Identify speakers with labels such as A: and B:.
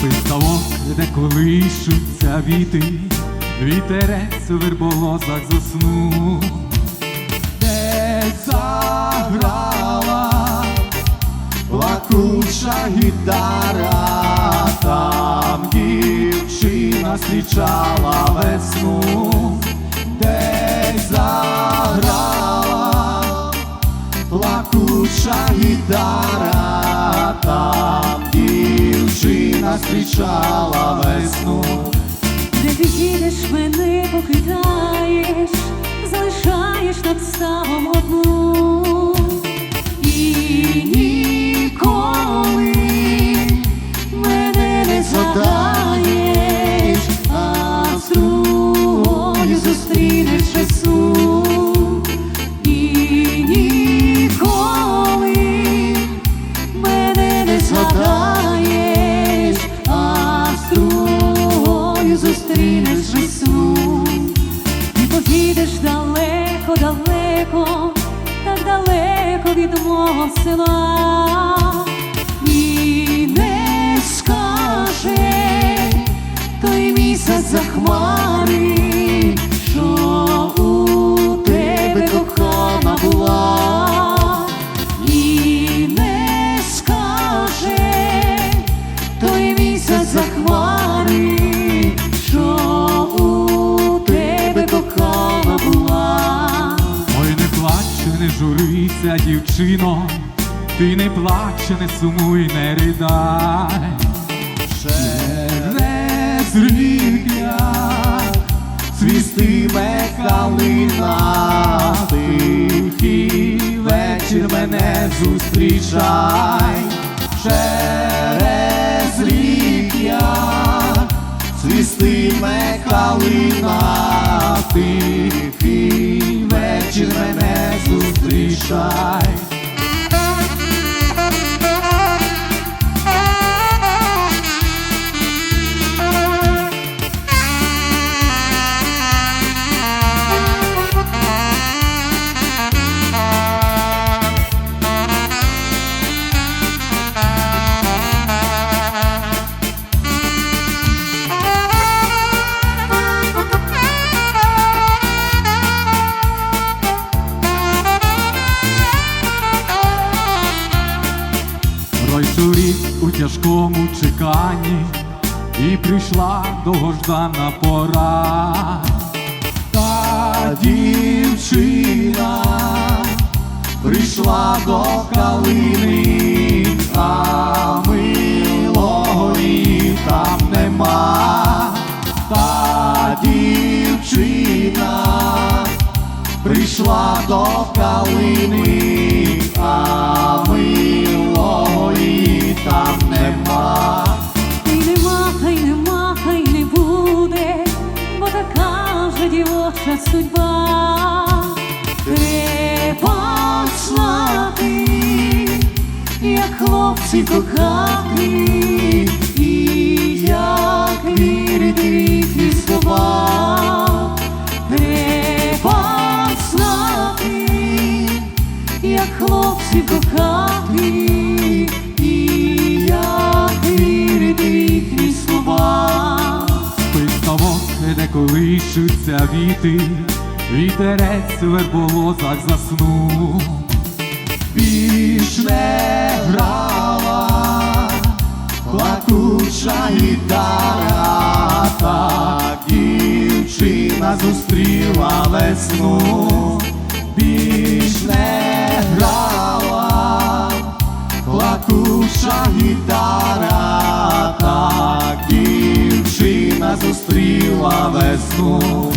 A: Ставок, де колишуться віти, вітерець у верболозах заснув, де заграла плакуча гітара, там дівчина зустрічала весну, де заграла плакуча гітара, зустрічала весну.
B: Де ти їдеш, мене покидаєш, кохана була. І не скаже той місяць за хмари, що у тебе кохана була.
A: Ой, не плач, не журися, дівчино, ти не плач, не сумуй, не ридай. Через рік свістиме калина, тихий вечір мене зустрічай. Через рік я свістиме калина, тихий вечір мене зустрічай. Тяжкому чеканні, і прийшла довгождана пора. Та дівчина прийшла до калини, а милого її там нема. Та дівчина прийшла до калини, а милого
B: хлопці кохати, і як вірити в слова. Треба знати, як хлопці кохати, і як вірити в слова.
A: Пиставок, де колишуться віти, вітерець у верболозах заснув. Більш не грала плакуча гітара, так дівчина зустріла весну. Більш не грала плакуча гітара, так дівчина зустріла весну.